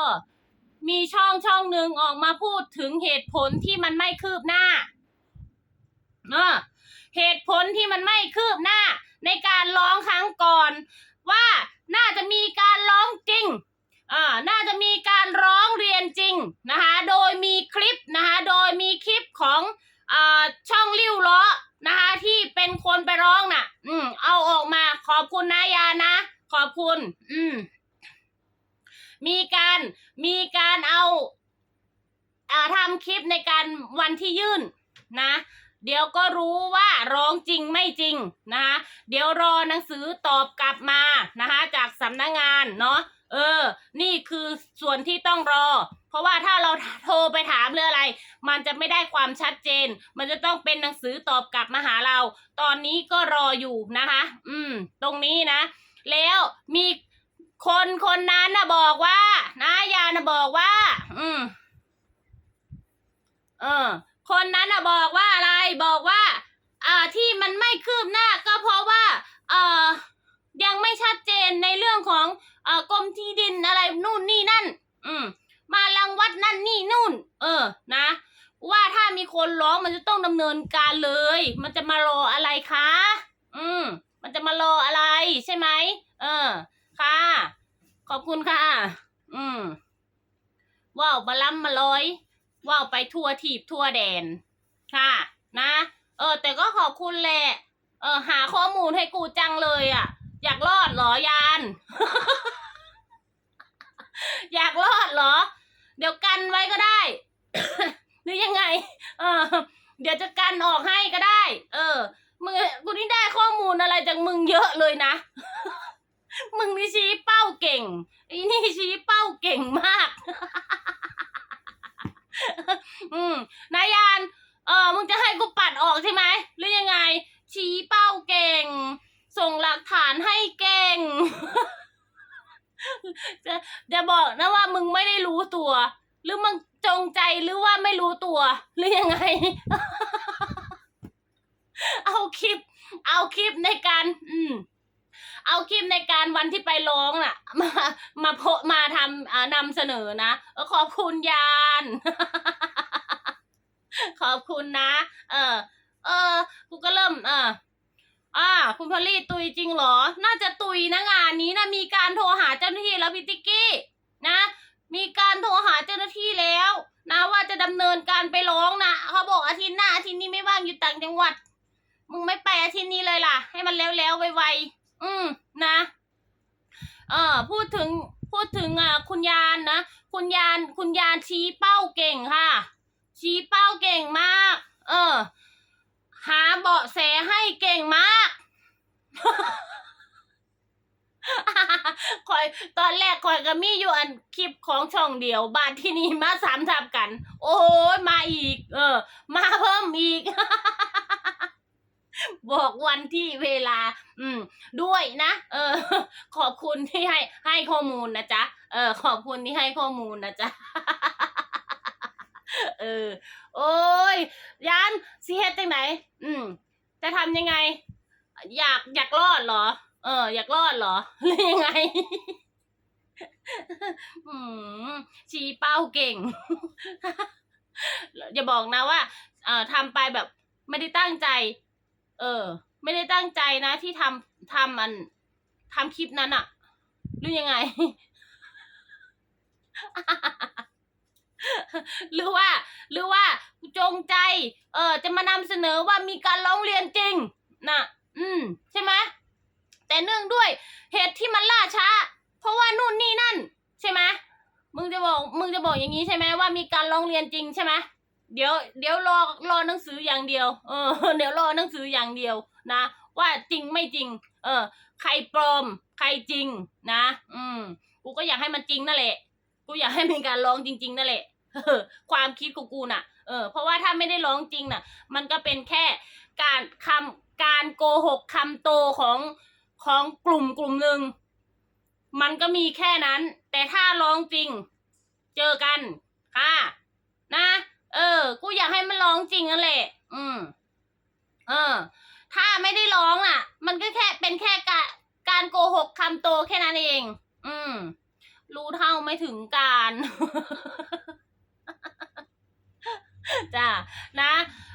อ มีช่องช่องหนึ่งออกมาพูดถึงเหตุผลที่มันไม่คืบหน้าเออเหตุผลที่มันไม่คืบหน้า ในการร้องครั้งก่อน ว่าน่าจะมีการร้องจริงอ่าน่าจะมีการร้องเรียนจริงนะคะโดยมีคลิปนะคะโดยมีคลิปของอ่าช่องลิ้วล้อนะคะที่เป็นคนไปร้องน่ะ อืมเอาออกมาขอบคุณนะยานะ ขอบคุณ มีการมีการเอาอ่าทำคลิปในการวันที่ยื่นนะ เดี๋ยวก็รู้ว่าร้องจริงไม่จริงนะคะเดี๋ยวรอหนังสือตอบกลับมานะคะจากสำนักงงานเนาะเออ นี่คือส่วนที่ต้องรอ เพราะว่าถ้าเราโทรไปถามเรื่องอะไร มันจะไม่ได้ความชัดเจน มันจะต้องเป็นหนังสือตอบกลับมาหาเรา ตอนนี้ก็รออยู่นะคะ อืม ตรงนี้นะ แล้วมี คนคนนั้นน่ะบอกว่านะยานะบอกว่า อืม เออ คนนั้นน่ะบอกว่าอะไรบอกว่าอ่าที่มันไม่คืบหน้าก็เพราะว่าเอ่อยังไม่ชัดเจนในเรื่องของเอ่อกรมที่ดินอะไรนู่นนี่นั่น อืม มาลังวัดนั่นนี่นู่น เออ นะ ว่าถ้ามีคนร้องมันจะต้องดำเนินการเลย มันจะมารออะไรคะ อืม มันจะมารออะไรใช่ไหมเออ ค่ะ ขอบคุณค่ะ อืมว่าวมาล้ำมาลอยว่าวไปทั่วทีบทั่วแดน ค่ะ นะ เออ แต่ก็ขอบคุณแหละ เออ หาข้อมูลให้กูจังเลยอะ อยากรอดเหรอยาน อยากรอดเหรอ เดี๋ยวกันไว้ก็ได้ หรือยังไง เออ เดี๋ยวจะกันออกให้ก็ได้ เออมึงกูนี่ได้ข้อมูลอะไรจากมึงเยอะเลยนะ มึงนี่ชี้เป้าเก่งไอ้นี่ชี้เป้าเก่งมาก อืมนายาน เออมึงจะให้กูปัดออกใช่ไหมหรือยังไง ชี้เป้าเก่ง ส่งหลักฐานให้เก่ง จะจะบอกนะว่ามึงไม่ได้รู้ตัว หรือมึงจงใจหรือว่าไม่รู้ตัว หรือยังไง เอาคลิป เอาคลิปในการ อืม เอาคลิปในการวันที่ไปร้องน่ะ มามาโพมาทำนำเสนอนะขอบคุณยาน ขอบคุณนะ เออ เออกูก็เริ่ม เอออ่า คุณพอลี่ตุยจริงเหรอ น่าจะตุยนะงานนี้นะมีการโทรหาเจ้าหน้าที่แล้วพี่ติ๊กกี้ นะ มีการโทรหาเจ้าหน้าที่แล้วนะว่าจะดำเนินการไปร้องนะเขาบอกอาทิตย์หน้าอาทิตย์นี้ไม่ว่างอยู่ต่างจังหวัด มึงไม่ไปอาทิตย์นี้เลยล่ะ ให้มันแล้วๆไวๆ อืมนะเออพูดถึงพูดถึงอะคุณยานนะ คุณยานคุณยานชี้เป้าเก่งค่ะ ชี้เป้าเก่งมาก เออ หาเบาะแสให้เก่งมากคอยตอนแรกคอยก็มีอยู่อันคลิปของช่องเดียว บาทที่นี่มาสามทับกัน โอ้ยมาอีก เออ มาเพิ่มอีก บอกวันที่เวลา อืม ด้วยนะ เออ ขอบคุณที่ให้ให้ข้อมูลนะจ๊ะ เออ ขอบคุณที่ให้ข้อมูลนะจ๊ะ เออ โอ้ยยานสิเฮ็ดจังไหน อืม จะทำยังไง อยากอยากรอดเหรอ เออ อยากรอดเหรอหรือยังไงอืมชี้เป้าเก่ง อย่าบอกนะว่าเอ่อทำไปแบบไม่ได้ตั้งใจ เออ ไม่ได้ตั้งใจนะที่ทำทำมันทำคลิปนั้นอะหรือยังไง หรือว่า หรือว่าจงใจ เออ จะมานำเสนอว่ามีการร้องเรียนจริงนะอืม ใช่ไหมแต่เนื่องด้วยเหตุที่มันล่าช้า เพราะว่านู่นนี่นั่น ใช่ไหมมึงจะบอก มึงจะบอกอย่างนี้ใช่ไหมว่ามีการร้องเรียนจริงใช่ไหม เดี๋ยวเดี๋ยวรอรอหนังสืออย่างเดียว เออ เดี๋ยวรอหนังสืออย่างเดียวนะ ว่าจริงไม่จริง เออ ใครปลอม ใครจริงนะ อืม กูก็อยากให้มันจริงนั่นแหละ กูอยากให้มีการร้องจริง ๆนั่นแหละความคิดของกูน่ะ เออ เพราะว่าถ้าไม่ได้ร้องจริงน่ะ มันก็เป็นแค่การคำการโกหกคำโตของของกลุ่มกลุ่มหนึ่ง มันก็มีแค่นั้น แต่ถ้าร้องจริง เจอกันค่ะนะ กูอยากให้มันร้องจริงนั่นแหละ อืม เออ ถ้าไม่ได้ร้องน่ะ มันก็แค่เป็นแค่การการโกหกคำโตแค่นั้นเอง อืม รู้เท่าไม่ถึงการจ้ะนะ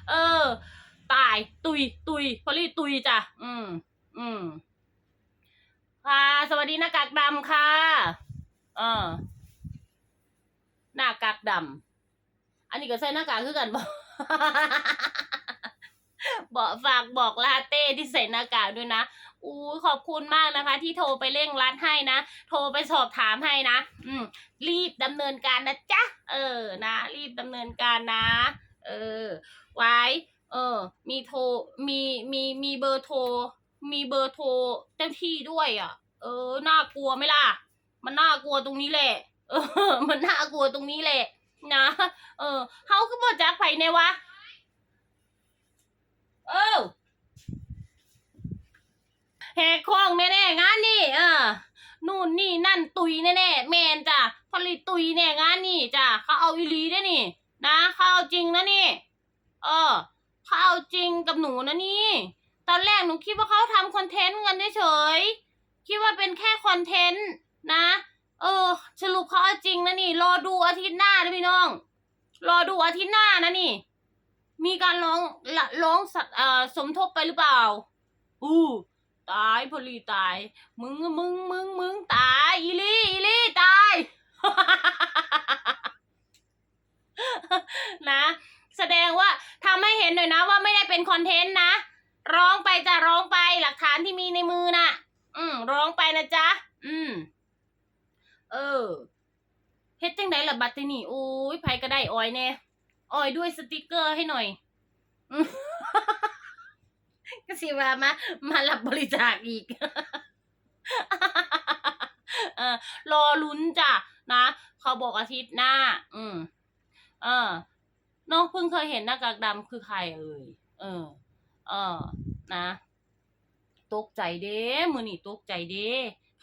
เออ ตาย ตุย ตุยพอลี่ตุยจ้ะ อืม อืม ค่ะ สวัสดีหน้ากากดำค่ะ เออ หน้ากากดำ อันนี้ก็ใส่หน้ากากคือกันบอกบอกฝากบอกลาเต้ที่ใส่หน้ากากด้วยนะ อู้ขอบคุณมากนะคะ ที่โทรไปเร่งรัดให้นะ โทรไปสอบถามให้นะ อืม รีบดำเนินการนะจ๊ะ เออ นะ รีบดำเนินการนะ เออ ไว้ เออ มีโทร มี มี มีเบอร์โทร มีเบอร์โทรเจ้าที่ด้วยอะ เออ น่ากลัวไหมล่ะ มันน่ากลัวตรงนี้แหละ เออ มันน่ากลัวตรงนี้แหละ นะ เออเฮาคือบ่จักไผแน่วะ เออแหกคล้องแน่ๆงานนี่เออนู่นนี่นั่นตุยแน่ๆแมนจ้ะผลิตตุยแน่งานนี่จ้ะเขาเอาอีลีได้นี่ นะเขาเอาจริงนะนี่ เออเขาเอาจริงกับหนูนะนี่ ตอนแรกหนูคิดว่าเขาทำคอนเทนต์กันเฉยคิดว่าเป็นแค่คอนเทนต์นะ เออสรุปเขาเอาจริงนะนี่ รอดูอาทิตย์หน้านะพี่น้อง รอดูอาทิตย์หน้านะนี่ มีการร้องละร้องสัตว์เออสมทบไปหรือเปล่า อู้ตายพลีตาย มึงมึงมึงมึงตายอีลี่อีลี่ตาย นะ แสดงว่าทำให้เห็นหน่อยนะว่าไม่ได้เป็นคอนเทนต์นะ ร้องไปจะร้องไปหลักฐานที่มีในมือน่ะ อืมร้องไปนะจ๊ะ อืม เออเฮ็ดจังไดล่ะบัตรนี่โอ้ยไผก็ได้ออยแน่ออยด้วยสติกเกอร์ให้หน่อยก็สิว่ามา มารับบริจาคอีกเออรอลุ้นจ้ะนะ เขาบอกอาทิตย์หน้า อืม เออน้องเพิ่งเคยเห็นหน้ากากดำคือใครเอ่ยเออ เออ นะ ตกใจเด้มือนี่ตกใจเด้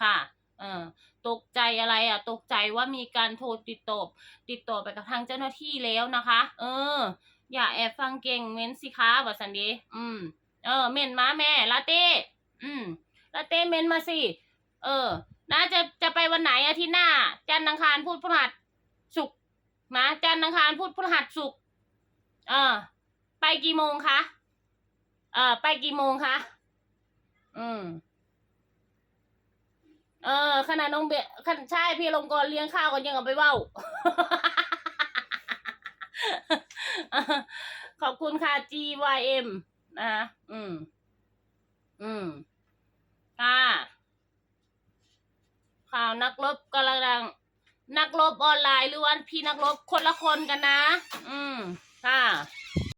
ค่ะ เออตกใจอะไรอะ ตกใจว่ามีการโทรติดต่อติดต่อไปกับทางเจ้าหน้าที่แล้วนะคะ เออ อย่าแอบฟังเก่งเม้นสิคะว่าสันเดอืม เออ เม้นมาแม่ ลาเต้ อืม ลาเต้เม้นมาสิ เออนะจะจะไปวันไหนอาทิตย์หน้า จันทร์อังคารพุธพฤหัสศุกนะจันทร์อังคารพุธพฤหัสศุกเออ ไปกี่โมงคะ เออไปกี่โมงคะ อืม เออขนาดน้องเบะขนาดใช่พี่ลงกรเลี้ยงข้าวกันยังเอาไปเว้า ขอบคุณค่ะ GYM นะคะอืม อืมค่ะข่าวนักรบกำลัง นักรบออนไลน์หรือว่าพี่นักรบคนละคนกันนะ อืมค่ะ